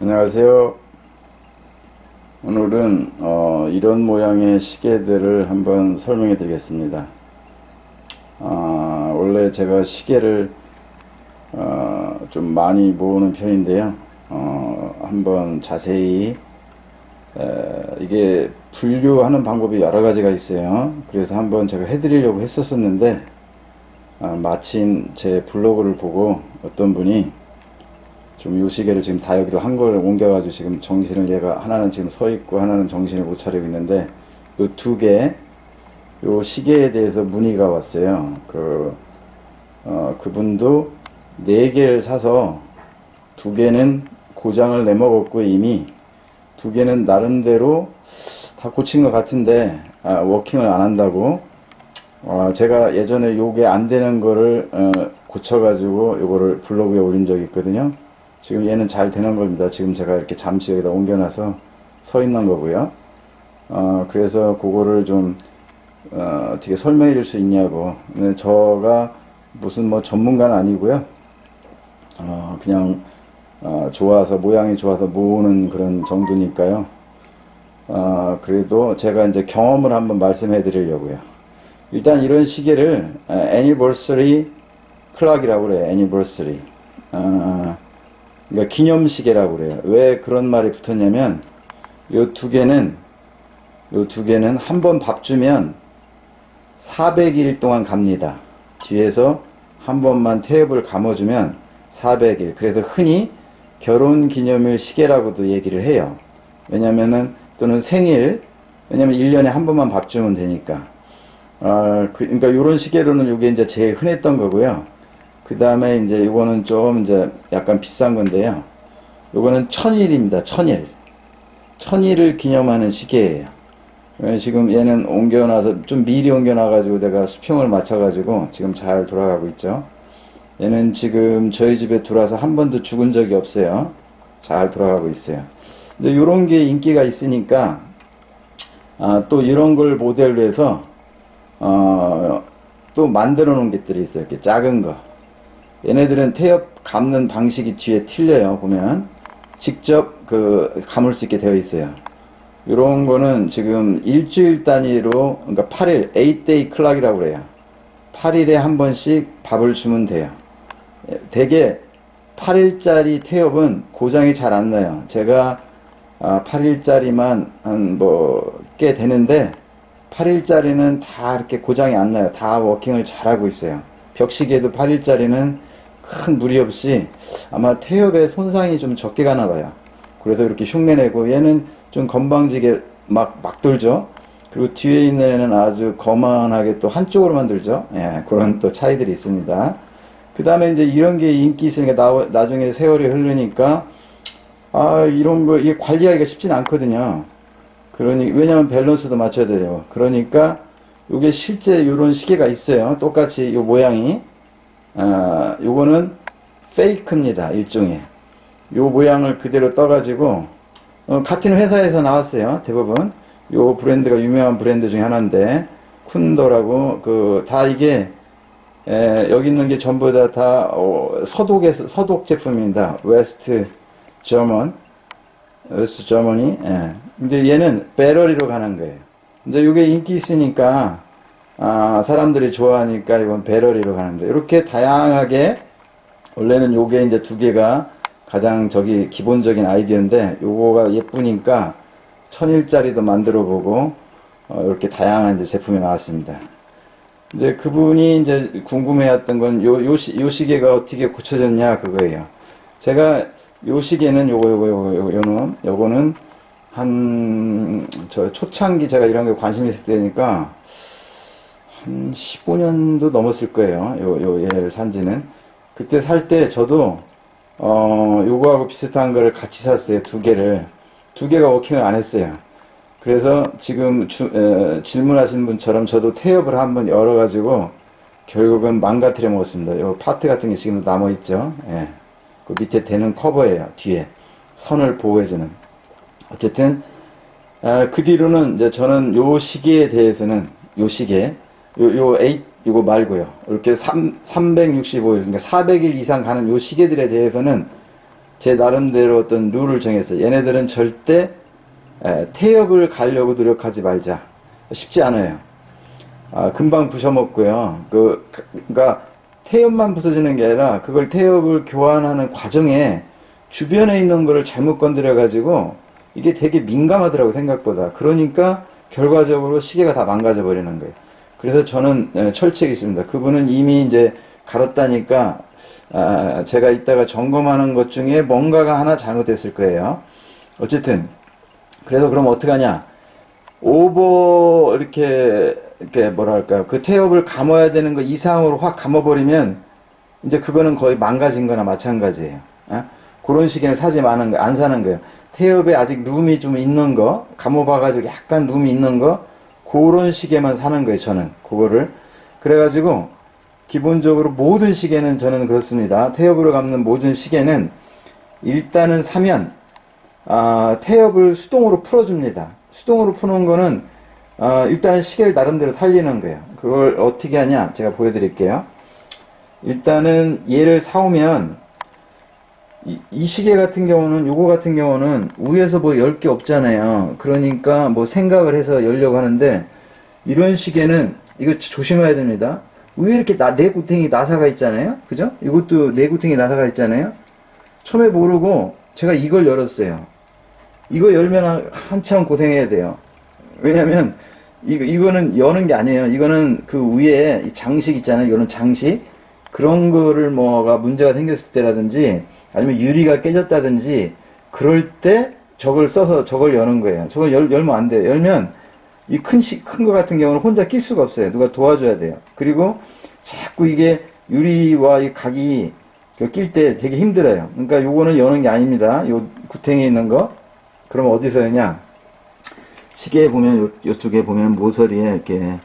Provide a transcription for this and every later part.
안녕하세요. 오늘은 어, 이런 모양의 시계들을 한번 설명해 드리겠습니다. 아, 원래 제가 시계를 어, 좀 많이 모으는 편인데요. 어, 한번 자세히 에, 이게 분류하는 방법이 여러 가지가 있어요. 그래서 한번 제가 해드리려고 했었었는데 아, 마침 제 블로그를 보고 어떤 분이 좀 요 시계를 지금 다 여기로 한 걸 옮겨가지고 지금 정신을 얘가 하나는 지금 서 있고 하나는 정신을 못 차리고 있는데 요 두 개, 요 시계에 대해서 문의가 왔어요. 그, 어, 그분도 네 개를 사서 두 개는 고장을 내먹었고 이미 두 개는 나름대로 다 고친 것 같은데 아, 워킹을 안 한다고 어, 제가 예전에 요게 안 되는 거를 어, 고쳐가지고 요거를 블로그에 올린 적이 있거든요. 지금 얘는 잘 되는 겁니다. 지금 제가 이렇게 잠시 여기다 옮겨놔서 서 있는 거고요. 어, 그래서 그거를 좀 어, 어떻게 설명해 줄 수 있냐고. 근데 저가 무슨 뭐 전문가는 아니고요. 어, 그냥 어, 좋아서 모양이 좋아서 모으는 그런 정도니까요. 어, 그래도 제가 이제 경험을 한번 말씀해 드리려고요. 일단 이런 시계를 애니버서리 클락이라고 그래요. 애니버서리. 어, 그러니까 기념시계라고 그래요. 왜 그런 말이 붙었냐면 요 두 개는 요 두 개는 한 번 밥 주면 400일 동안 갑니다. 뒤에서 한 번만 테이블 감아주면 400일. 그래서 흔히 결혼 기념일 시계라고도 얘기를 해요. 왜냐면은 또는 생일 왜냐면 1년에 한 번만 밥 주면 되니까. 어, 그, 러니까 요런 시계로는 요게 이제 제일 흔했던 거고요. 그 다음에 이제 요거는 좀 이제 약간 비싼 건데요. 요거는 천일입니다. 천일. 천일을 기념하는 시계예요. 어, 지금 얘는 옮겨놔서 좀 미리 옮겨놔가지고 내가 수평을 맞춰가지고 지금 잘 돌아가고 있죠. 얘는 지금 저희 집에 들어와서 한 번도 죽은 적이 없어요. 잘 돌아가고 있어요. 근데 요런 게 인기가 있으니까 아, 또 이런 걸 모델로 해서 어, 또 만들어 놓은 것들이 있어요. 이렇게 작은 거. 얘네들은 태엽 감는 방식이 뒤에 틀려요. 보면 직접 그 감을 수 있게 되어 있어요. 이런 거는 지금 일주일 단위로 그러니까 8일 8day 클락이라고 그래요. 8일에 한 번씩 밥을 주면 돼요. 대개 8일짜리 태엽은 고장이 잘 안 나요. 제가 8일짜리만 한 뭐 꽤 되는데 8일짜리는 다 이렇게 고장이 안 나요. 다 워킹을 잘하고 있어요. 벽시계도 8일짜리는 큰 무리 없이 아마 태엽에 손상이 좀 적게 가나 봐요. 그래서 이렇게 흉내내고 얘는 좀 건방지게 막, 막 돌죠. 그리고 뒤에 있는 애는 아주 거만하게 또 한쪽으로만 들죠. 예, 그런 또 차이들이 있습니다. 그 다음에 이제 이런 게 인기 있으니까 나, 나중에 세월이 흐르니까 아, 이런 거, 이게 관리하기가 쉽진 않거든요. 그러니, 왜냐면 밸런스도 맞춰야 돼요. 그러니까, 이게 실제 이런 시계가 있어요. 똑같이 요 모양이. 아, 요거는 페이크입니다. 일종의. 요 모양을 그대로 떠가지고, 어, 같은 회사에서 나왔어요. 대부분. 요 브랜드가 유명한 브랜드 중에 하나인데, 쿤도라고, 그, 다 이게, 에, 여기 있는 게 전부 다, 다, 어, 서독에서, 서독 제품입니다. 웨스트, 저먼, 웨스트 저머니, 예. 근데 얘는 배러리로 가는 거예요. 이제 이게 인기 있으니까, 아, 사람들이 좋아하니까 이건 배러리로 가는데, 이렇게 다양하게, 원래는 요게 이제 두 개가 가장 저기 기본적인 아이디어인데, 요거가 예쁘니까, 천일짜리도 만들어 보고, 어, 이렇게 다양한 이제 제품이 나왔습니다. 이제 그분이 이제 궁금해했던 건 요, 요, 시, 요 시계가 어떻게 고쳐졌냐, 그거예요. 제가 요 시계는 요거, 요거, 요거, 요거, 요는, 요거는 한, 저 초창기 제가 이런 게 관심 있을 때니까, 한 15년도 넘었을 거예요. 요, 요 얘를 산 지는. 그때 살 때 저도, 어, 요거하고 비슷한 거를 같이 샀어요. 두 개를. 두 개가 워킹을 안 했어요. 그래서 지금 주, 에, 질문하신 분처럼 저도 태엽을 한번 열어가지고 결국은 망가뜨려 먹었습니다. 요 파트 같은 게 지금 남아있죠. 예. 그 밑에 대는 커버예요. 뒤에. 선을 보호해주는. 어쨌든, 아, 그 뒤로는 이제 저는 요 시계에 대해서는, 요 시계, 요, 요 8, 요거 말고요. 이렇게 3, 365일, 그러니까 400일 이상 가는 요 시계들에 대해서는, 제 나름대로 어떤 룰을 정했어요. 얘네들은 절대 에, 태엽을 가려고 노력하지 말자. 쉽지 않아요. 아, 금방 부셔먹고요. 그, 그- 그러니까 태엽만 부서지는 게 아니라 그걸 태엽을 교환하는 과정에 주변에 있는 거를 잘못 건드려 가지고 이게 되게 민감하더라고 생각보다. 그러니까 결과적으로 시계가 다 망가져 버리는 거예요. 그래서 저는 에, 철칙이 있습니다. 그분은 이미 이제 갈았다니까 아, 제가 이따가 점검하는 것 중에 뭔가가 하나 잘못됐을 거예요. 어쨌든 그래서 그럼 어떡하냐? 오버 이렇게 이렇게 뭐랄까요? 그 태엽을 감아야 되는 거 이상으로 확 감아버리면 이제 그거는 거의 망가진 거나 마찬가지예요. 어? 그런 시계는 사지 마는 거, 안 사는 거예요. 태엽에 아직 룸이 좀 있는 거, 감아봐가지고 약간 룸이 있는 거, 그런 시계만 사는 거예요, 저는. 그거를. 그래가지고, 기본적으로 모든 시계는 저는 그렇습니다. 태엽으로 감는 모든 시계는 일단은 사면, 아, 태엽을 수동으로 풀어줍니다. 수동으로 푸는 거는, 아, 일단은 시계를 나름대로 살리는 거예요. 그걸 어떻게 하냐? 제가 보여드릴게요. 일단은 얘를 사오면, 이, 이 시계 같은 경우는, 요거 같은 경우는 위에서 뭐열개 없잖아요. 그러니까 뭐 생각을 해서 열려고 하는데, 이런 시계는, 이거 조심해야 됩니다. 위에 이렇게 나, 내구탱이 나사가 있잖아요. 그죠? 이것도 내구탱이 나사가 있잖아요. 처음에 모르고 제가 이걸 열었어요. 이거 열면 한- 한참 고생해야 돼요. 왜냐면, 이거, 이거는 여는 게 아니에요. 이거는 그 위에 이 장식 있잖아요. 이런 장식. 그런 거를 뭐가 문제가 생겼을 때라든지, 아니면 유리가 깨졌다든지, 그럴 때 저걸 써서 저걸 여는 거예요. 저걸 열, 열면 안 돼요. 열면, 이큰 시, 큰거 같은 경우는 혼자 낄 수가 없어요. 누가 도와줘야 돼요. 그리고 자꾸 이게 유리와 이 각이 낄 때 되게 힘들어요. 그러니까 요거는 여는 게 아닙니다. 요 구탱이 있는 거. 그러면 어디서 여냐? 시계에 보면 요, 요쪽에 보면 모서리에 이렇게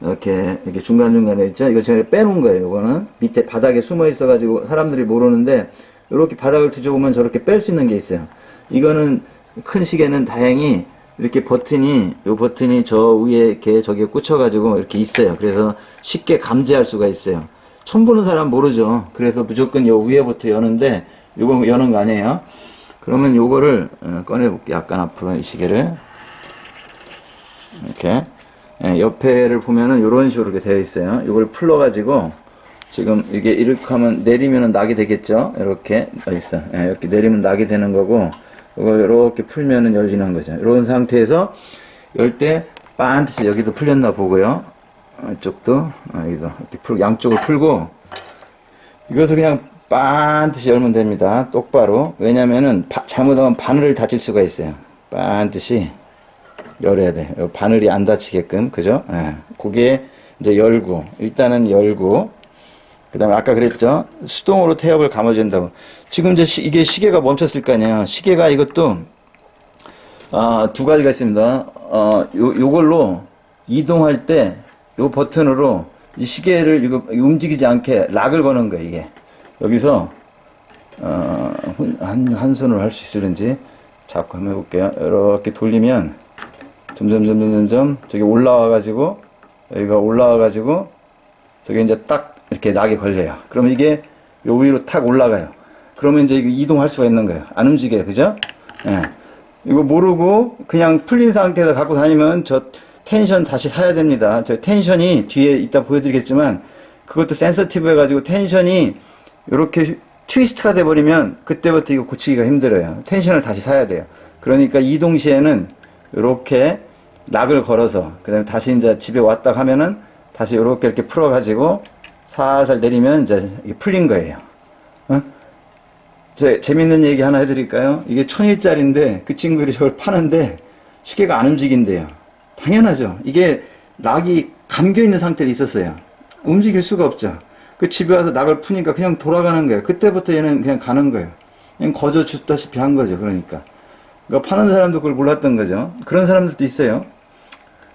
이렇게 이렇게 중간중간에 있죠. 이거 제가 빼놓은 거예요. 이거는 밑에 바닥에 숨어 있어 가지고 사람들이 모르는데 이렇게 바닥을 뒤져보면 저렇게 뺄 수 있는 게 있어요. 이거는 큰 시계는 다행히 이렇게 버튼이 요 버튼이 저 위에 이렇게 저기에 꽂혀가지고 이렇게 있어요. 그래서 쉽게 감지할 수가 있어요. 처음 보는 사람 모르죠. 그래서 무조건 요 위에부터 여는데 요거 여는 거 아니에요. 그러면 요거를 어, 꺼내볼게요. 약간 앞으로 이 시계를 이렇게 예, 옆에를 보면은 이런 식으로 되어 있어요. 이걸 풀러가지고 지금 이게 이렇게 하면 내리면은 나게 되겠죠. 이렇게 있어. 예, 이렇게 내리면 나게 되는 거고 이걸 이렇게 풀면은 열리는 거죠. 이런 상태에서 열 때 반드시 여기도 풀렸나 보고요. 어, 이쪽도 어, 여기도 이렇게 풀 양쪽을 풀고 이것을 그냥 반드시 열면 됩니다. 똑바로. 왜냐면은 바- 잘못하면 바늘을 다칠 수가 있어요. 반드시 열어야 돼. 요 바늘이 안 다치게끔, 그죠? 예. 그게 이제 열고, 일단은 열고, 그 다음에 아까 그랬죠? 수동으로 태엽을 감아준다고. 지금 이제 시- 이게 시계가 멈췄을 거 아니에요. 시계가 이것도, 아, 두 가지가 있습니다. 어, 요, 요걸로 이동할 때, 요 버튼으로 이 시계를 이거 움직이지 않게 락을 거는 거예요, 이게. 여기서, 어, 한, 한- 한 손으로 할 수 있을는지 자꾸 한번 해볼게요. 이렇게 돌리면, 점점 점점 점점 저기 올라와 가지고 여기가 올라와 가지고 저기 이제 딱 이렇게 낙이 걸려요. 그러면 이게 요 위로 탁 올라가요. 그러면 이제 이동할 수가 있는 거예요. 안 움직여요. 그죠? 예. 이거 모르고 그냥 풀린 상태에서 갖고 다니면 저 텐션 다시 사야 됩니다. 저 텐션이 뒤에 이따 보여드리겠지만 그것도 센서티브 해가지고 텐션이 이렇게 트위스트가 돼버리면 그때부터 이거 고치기가 힘들어요. 텐션을 다시 사야 돼요. 그러니까 이동 시에는 이렇게 락을 걸어서 그 다음에 다시 이제 집에 왔다 하면은 다시 이렇게 이렇게 풀어가지고 살살 내리면 이제 풀린 거예요. 어? 제 재밌는 얘기 하나 해드릴까요? 이게 천일짜리인데 그 친구들이 저걸 파는데 시계가 안 움직인대요. 당연하죠. 이게 락이 감겨 있는 상태로 있었어요. 움직일 수가 없죠. 그 집에 와서 락을 푸니까 그냥 돌아가는 거예요. 그때부터 얘는 그냥 가는 거예요. 그냥 거저 주다시피 한 거죠. 그러니까. 그러니까 파는 사람도 그걸 몰랐던 거죠. 그런 사람들도 있어요.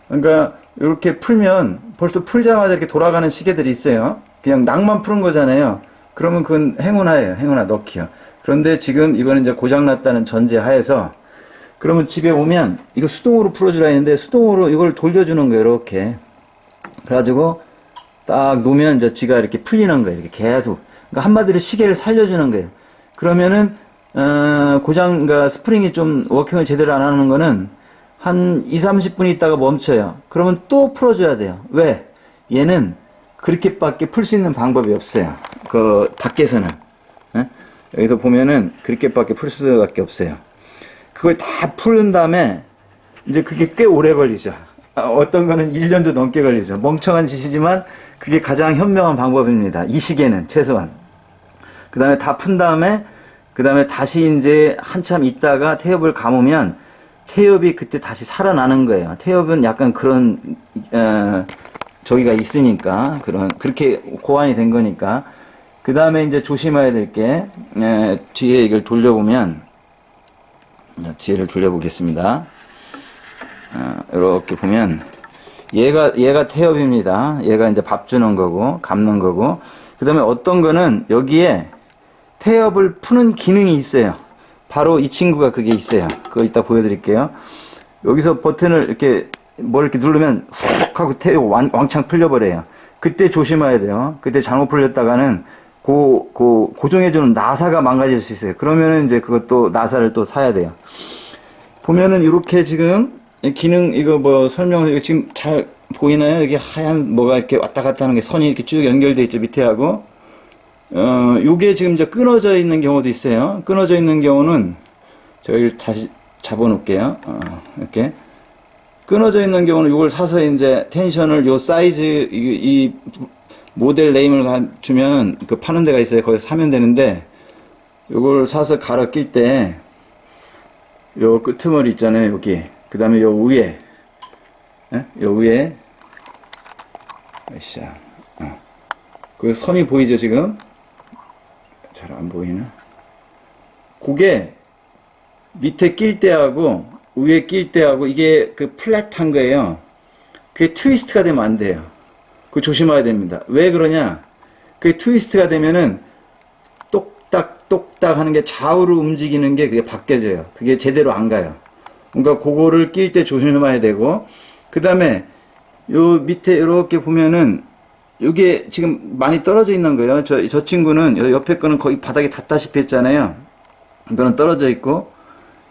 그러니까 이렇게 풀면 벌써 풀자마자 이렇게 돌아가는 시계들이 있어요. 그냥 락만 푸는 거잖아요. 그러면 그건 행운아예요. 행운아 넣기요. 그런데 지금 이거는 이제 고장났다는 전제 하에서 그러면 집에 오면 이거 수동으로 풀어주라 했는데 수동으로 이걸 돌려주는 거예요. 이렇게. 그래가지고 딱 놓으면 이제 지가 이렇게 풀리는 거예요. 이렇게 계속. 그러니까 한마디로 시계를 살려주는 거예요. 그러면은 어, 고장, 그러니까 스프링이 좀 워킹을 제대로 안 하는 거는 한 2, 30분 있다가 멈춰요. 그러면 또 풀어줘야 돼요. 왜? 얘는 그렇게밖에 풀 수 있는 방법이 없어요. 그, 밖에서는. 예? 여기서 보면은 그렇게밖에 풀 수밖에 없어요. 그걸 다 푸른 다음에 이제 그게 꽤 오래 걸리죠. 아, 어떤 거는 1년도 넘게 걸리죠. 멍청한 짓이지만 그게 가장 현명한 방법입니다. 이 시기에는 최소한. 그 다음에 다 푼 다음에 그 다음에 다시 이제 한참 있다가 태엽을 감으면 태엽이 그때 다시 살아나는 거예요. 태엽은 약간 그런 어, 저기가 있으니까 그런 그렇게 고안이 된 거니까 그 다음에 이제 조심해야 될게 뒤에 이걸 돌려보면 어, 뒤에를 돌려보겠습니다. 어, 이렇게 보면 얘가 얘가 태엽입니다. 얘가 이제 밥 주는 거고 감는 거고 그 다음에 어떤 거는 여기에 태엽을 푸는 기능이 있어요. 바로 이 친구가 그게 있어요. 그거 이따 보여드릴게요. 여기서 버튼을 이렇게 뭘 이렇게 누르면 훅 하고 태엽 왕, 왕창 풀려버려요. 그때 조심해야 돼요. 그때 잘못 풀렸다가는 고, 고, 고정해주는 나사가 망가질 수 있어요. 그러면은 이제 그것도 나사를 또 사야 돼요. 보면은 이렇게 지금 이 기능 이거 뭐 설명 이거 지금 잘 보이나요? 여기 하얀 뭐가 이렇게 왔다 갔다 하는 게 선이 이렇게 쭉 연결돼 있죠 밑에 하고 어 요게 지금 이제 끊어져 있는 경우도 있어요. 끊어져 있는 경우는 이걸 다시 잡아 놓을게요. 어, 이렇게 끊어져 있는 경우는 이걸 사서 이제 텐션을 요 사이즈 이, 이 모델 네임을 가- 주면 그 파는 데가 있어요. 거기서 사면 되는데 요걸 사서 갈아 낄 때 요 끄트머리 있잖아요. 여기. 그 다음에 요 위에. 예? 요 위에. 으쌰. 어. 그 선이 보이죠, 지금? 잘 안 보이나? 그게 밑에 낄 때하고 위에 낄 때하고 이게 그 플랫한 거예요. 그게 트위스트가 되면 안 돼요. 그거 조심해야 됩니다. 왜 그러냐? 그게 트위스트가 되면은 똑딱 똑딱 하는 게 좌우로 움직이는 게 그게 바뀌어져요. 그게 제대로 안 가요. 그러니까 그거를 낄 때 조심해야 되고 그 다음에 요 밑에 이렇게 보면은 요게 지금 많이 떨어져 있는 거예요. 저, 저 친구는 요 옆에 거는 거의 바닥에 닿다시피 했잖아요. 이거는 떨어져 있고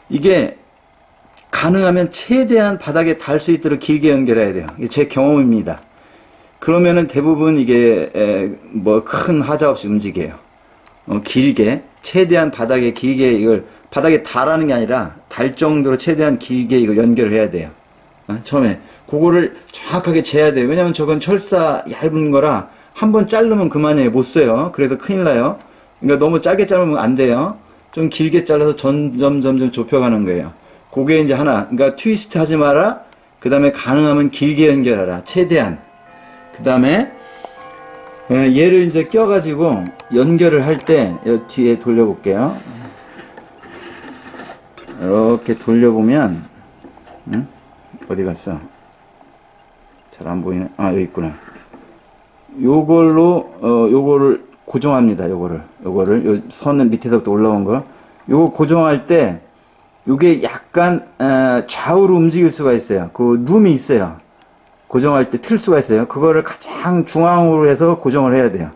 이게 가능하면 최대한 바닥에 닿을 수 있도록 길게 연결해야 돼요. 이게 제 경험입니다. 그러면은 대부분 이게 뭐 큰 하자 없이 움직여요. 어, 길게 최대한 바닥에 길게 이걸 바닥에 닿라는 게 아니라 닿을 정도로 최대한 길게 이걸 연결을 해야 돼요. 어, 처음에 그거를 정확하게 재야 돼요. 왜냐면 저건 철사 얇은 거라 한 번 자르면 그만이에요. 못 써요. 그래서 큰일 나요. 그러니까 너무 짧게 자르면 안 돼요. 좀 길게 잘라서 점점 점점 좁혀가는 거예요. 그게 이제 하나. 그러니까 트위스트 하지 마라. 그 다음에 가능하면 길게 연결하라. 최대한. 그 다음에 얘를 이제 껴가지고 연결을 할 때 뒤에 돌려볼게요. 이렇게 돌려보면 응? 어디 갔어? 잘 안 보이네. 아 여기 있구나. 요걸로 어 요거를 고정합니다. 요거를 요거를 요 선은 밑에서부터 올라온 거. 요거 고정할 때 요게 약간 어, 좌우로 움직일 수가 있어요. 그 룸이 있어요. 고정할 때 틀 수가 있어요. 그거를 가장 중앙으로 해서 고정을 해야 돼요.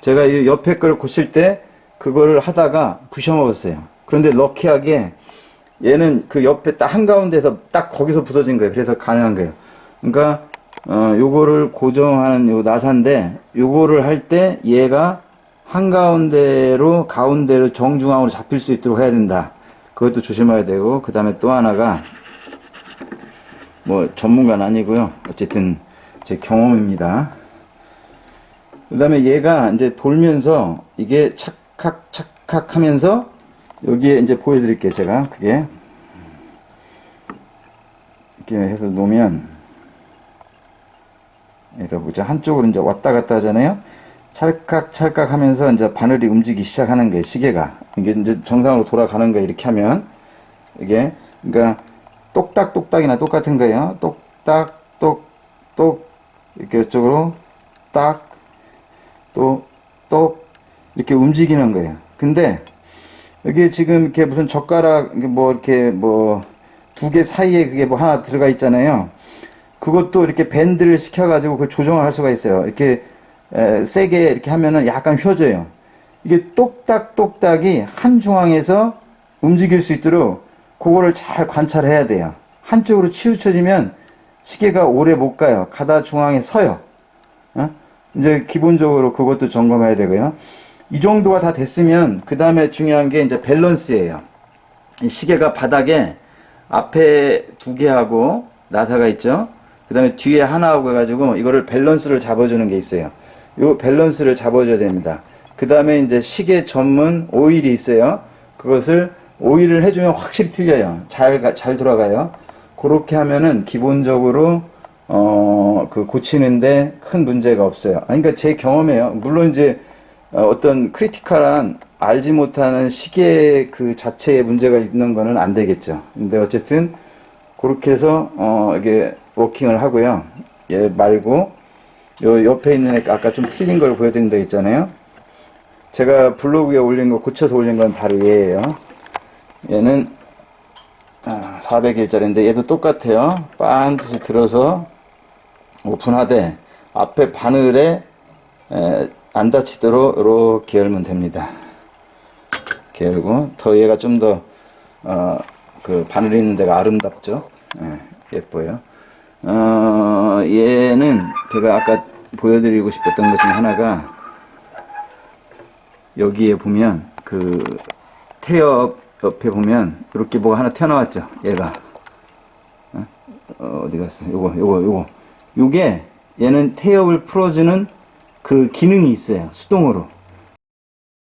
제가 이 옆에 걸 고칠 때 그거를 하다가 부셔먹었어요. 그런데 럭키하게 얘는 그 옆에 딱 한가운데서 딱 거기서 부서진 거예요. 그래서 가능한 거예요. 그러니까 어 요거를 고정하는 요 나사인데 요거를 할 때 얘가 한가운데로 가운데로 정중앙으로 잡힐 수 있도록 해야 된다. 그것도 조심해야 되고 그 다음에 또 하나가 뭐 전문가는 아니고요. 어쨌든 제 경험입니다. 그 다음에 얘가 이제 돌면서 이게 착각 착각 하면서 여기에 이제 보여드릴게요. 제가 그게 이렇게 해서 놓으면 그래서 보자 한쪽으로 이제 왔다 갔다 하잖아요. 찰칵 찰칵 하면서 이제 바늘이 움직이기 시작하는 거예요. 시계가 이게 이제 정상으로 돌아가는 거예요. 이렇게 하면 이게 그러니까 똑딱 똑딱이나 똑같은 거예요. 똑딱 똑똑 이렇게 이쪽으로 딱 또 똑 이렇게 움직이는 거예요. 근데 여기 지금 이렇게 무슨 젓가락 뭐 이렇게 뭐 두 개 사이에 그게 뭐 하나 들어가 있잖아요. 그것도 이렇게 밴드를 시켜가지고 그 조정을 할 수가 있어요. 이렇게 에, 세게 이렇게 하면은 약간 휘어져요. 이게 똑딱똑딱이 한 중앙에서 움직일 수 있도록 그거를 잘 관찰해야 돼요. 한쪽으로 치우쳐지면 시계가 오래 못 가요. 가다 중앙에 서요. 어? 이제 기본적으로 그것도 점검해야 되고요. 이 정도가 다 됐으면 그 다음에 중요한 게 이제 밸런스예요. 이 시계가 바닥에 앞에 두 개 하고 나사가 있죠. 그 다음에 뒤에 하나 하고 해가지고 이거를 밸런스를 잡아주는 게 있어요. 요 밸런스를 잡아줘야 됩니다. 그 다음에 이제 시계 전문 오일이 있어요. 그것을 오일을 해주면 확실히 틀려요. 잘, 가- 잘 돌아가요. 그렇게 하면은 기본적으로 어, 그 고치는데 큰 문제가 없어요. 아니, 그러니까 제 경험이에요. 물론 이제 어, 어떤 크리티컬한 알지 못하는 시계 그 자체에 문제가 있는 거는 안 되겠죠. 근데 어쨌든 그렇게 해서 어, 이게 워킹을 하고요. 얘 말고 요 옆에 있는 애 아까 좀 틀린 걸 보여드린다 했잖아요. 제가 블로그에 올린 거 고쳐서 올린 건 바로 얘예요. 얘는 400일짜리인데 얘도 똑같아요. 반드시 들어서 오픈하되 앞에 바늘에 에, 안 다치도록 이렇게 열면 됩니다. 이렇게 열고 더 얘가 좀 더 어, 그 바늘 있는 데가 아름답죠. 예, 예뻐요. 어, 얘는 제가 아까 보여드리고 싶었던 것 중에 하나가 여기에 보면 그 태엽 옆에 보면 이렇게 뭐가 하나 튀어나왔죠. 얘가 어, 어, 어디 갔어? 요거 요거 요거 요게 얘는 태엽을 풀어주는 그 기능이 있어요. 수동으로.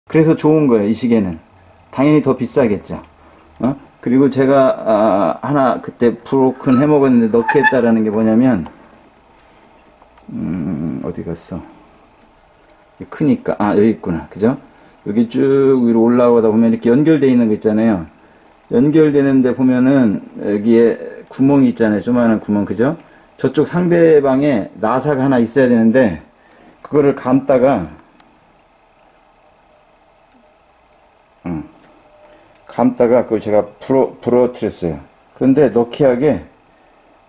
그래서 좋은 거예요. 이 시계는 당연히 더 비싸겠죠. 어? 그리고 제가 아, 하나 그때 브로큰 해먹었는데 넣게 했다라는 게 뭐냐면 음, 어디 갔어? 크니까 아 여기 있구나. 그죠? 여기 쭉 위로 올라오다 보면 이렇게 연결되어 있는 거 있잖아요. 연결되는데 보면은 여기에 구멍이 있잖아요. 조그마한 구멍, 그죠? 저쪽 상대방에 나사가 하나 있어야 되는데 그거를 감다가 음, 감다가 그걸 제가 불어 부러뜨렸어요. 그런데 너키하게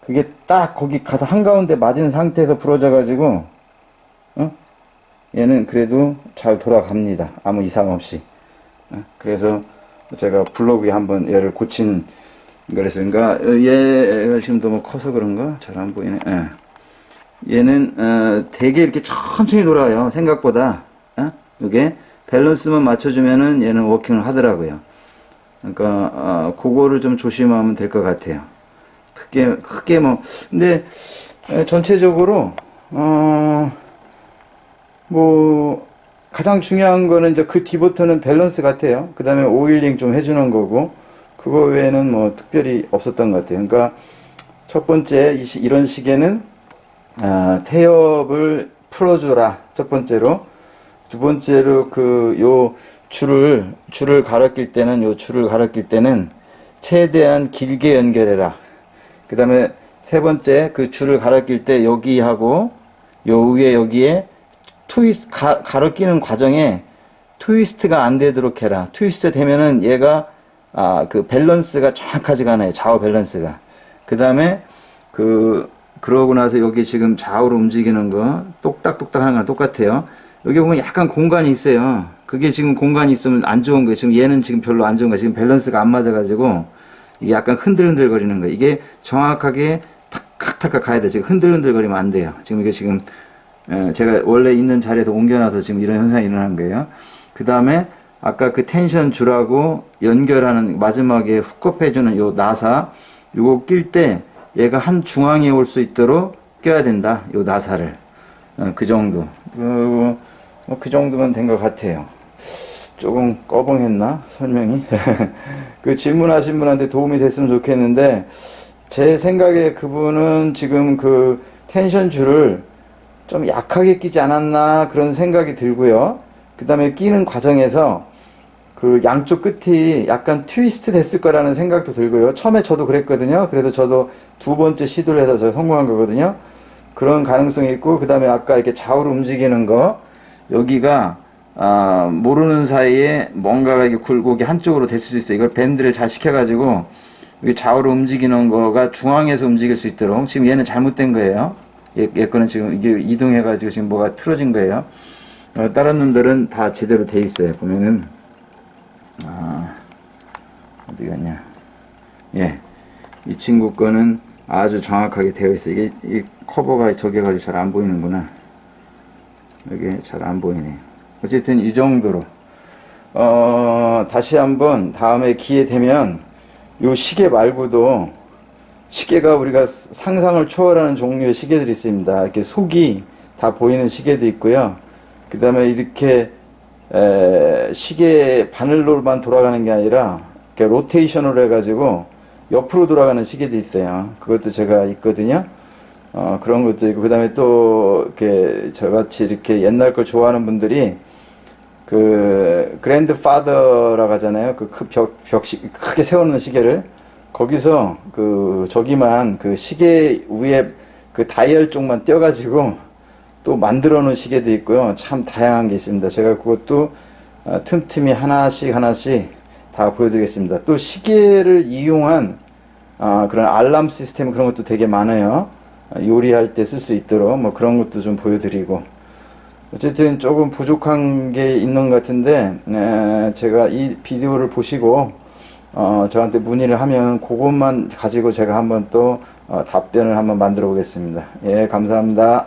그게 딱 거기 가서 한가운데 맞은 상태에서 부러져 가지고 어? 얘는 그래도 잘 돌아갑니다. 아무 이상 없이. 어? 그래서 제가 블로그에 한번 얘를 고친 그랬으니까 얘가 지금 너무 커서 그런가 잘 안 보이네. 예. 얘는 어, 되게 이렇게 천천히 돌아요. 생각보다. 어? 이게 밸런스만 맞춰주면은 얘는 워킹을 하더라고요. 그러니까 어, 그거를 좀 조심하면 될 것 같아요. 크게 크게 뭐 근데 에, 전체적으로 어. 뭐 가장 중요한 거는 이제 그 뒤부터는 밸런스 같아요. 그 다음에 오일링 좀 해주는 거고 그거 외에는 뭐 특별히 없었던 것 같아요. 그러니까 첫 번째 이런 시계는 아, 태엽을 풀어주라 첫 번째로 두 번째로 그 요 줄을 줄을 갈아 낄 때는 요 줄을 갈아 낄 때는 최대한 길게 연결해라. 그 다음에 세 번째 그 줄을 갈아 낄 때 여기하고 요 위에 여기에 트위스 가, 가로 끼는 과정에 트위스트가 안 되도록 해라. 트위스트 되면은 얘가 아, 그 밸런스가 정확하지가 않아요. 좌우 밸런스가. 그 다음에 그 그러고 나서 여기 지금 좌우로 움직이는 거 똑딱똑딱 하는 거랑 똑같아요. 여기 보면 약간 공간이 있어요. 그게 지금 공간이 있으면 안 좋은 거예요. 지금 얘는 지금 별로 안 좋은 거예요. 지금 밸런스가 안 맞아가지고 이게 약간 흔들흔들 거리는 거예요. 이게 정확하게 탁탁탁 가야 돼. 지금 흔들흔들 거리면 안 돼요. 지금 이게 지금 예, 제가 원래 있는 자리에서 옮겨놔서 지금 이런 현상이 일어난 거예요. 그 다음에 아까 그 텐션 줄하고 연결하는 마지막에 훅업 해주는 요 나사 요거 낄 때 얘가 한 중앙에 올 수 있도록 껴야 된다. 요 나사를 어, 그 정도 그, 뭐그 정도면 된 것 같아요. 조금 꺼벙했나 설명이 그 질문하신 분한테 도움이 됐으면 좋겠는데 제 생각에 그분은 지금 그 텐션 줄을 좀 약하게 끼지 않았나 그런 생각이 들고요. 그 다음에 끼는 과정에서 그 양쪽 끝이 약간 트위스트 됐을 거라는 생각도 들고요. 처음에 저도 그랬거든요. 그래서 저도 두 번째 시도를 해서 저 성공한 거거든요. 그런 가능성이 있고, 그 다음에 아까 이렇게 좌우로 움직이는 거, 여기가, 아, 모르는 사이에 뭔가가 이게 굴곡이 한쪽으로 될 수도 있어요. 이걸 밴드를 잘 시켜가지고, 여기 좌우로 움직이는 거가 중앙에서 움직일 수 있도록, 지금 얘는 잘못된 거예요. 얘, 얘 거는 지금 이게 이동해가지고 지금 뭐가 틀어진 거예요. 어, 다른 놈들은 다 제대로 돼 있어요. 보면은 아, 어디 갔냐? 예, 이 친구 거는 아주 정확하게 되어 있어요. 이게 이 커버가 저게 가지고 잘 안 보이는구나. 이게 잘안 보이네. 어쨌든 이 정도로 어, 다시 한번 다음에 기회 되면 요 시계 말고도 시계가 우리가 상상을 초월하는 종류의 시계들이 있습니다. 이렇게 속이 다 보이는 시계도 있고요. 그 다음에 이렇게 에, 시계 바늘로만 돌아가는 게 아니라 로테이션으로 해가지고 옆으로 돌아가는 시계도 있어요. 그것도 제가 있거든요. 어, 그런 것도 있고, 그 다음에 또, 이렇게, 저같이 이렇게 옛날 걸 좋아하는 분들이, 그, 그랜드 파더라고 하잖아요. 그, 크- 벽, 벽, 시, 크게 세우는 시계를. 거기서, 그, 저기만, 그 시계 위에 그 다이얼 쪽만 떼어가지고, 또 만들어 놓은 시계도 있고요. 참 다양한 게 있습니다. 제가 그것도, 어, 틈틈이 하나씩 하나씩 다 보여드리겠습니다. 또 시계를 이용한, 아, 그런 알람 시스템 그런 것도 되게 많아요. 아, 요리할 때 쓸 수 있도록 뭐 그런 것도 좀 보여드리고. 어쨌든 조금 부족한 게 있는 것 같은데, 에, 제가 이 비디오를 보시고, 어, 저한테 문의를 하면 그것만 가지고 제가 한번 또 어, 답변을 한번 만들어 보겠습니다. 예, 감사합니다.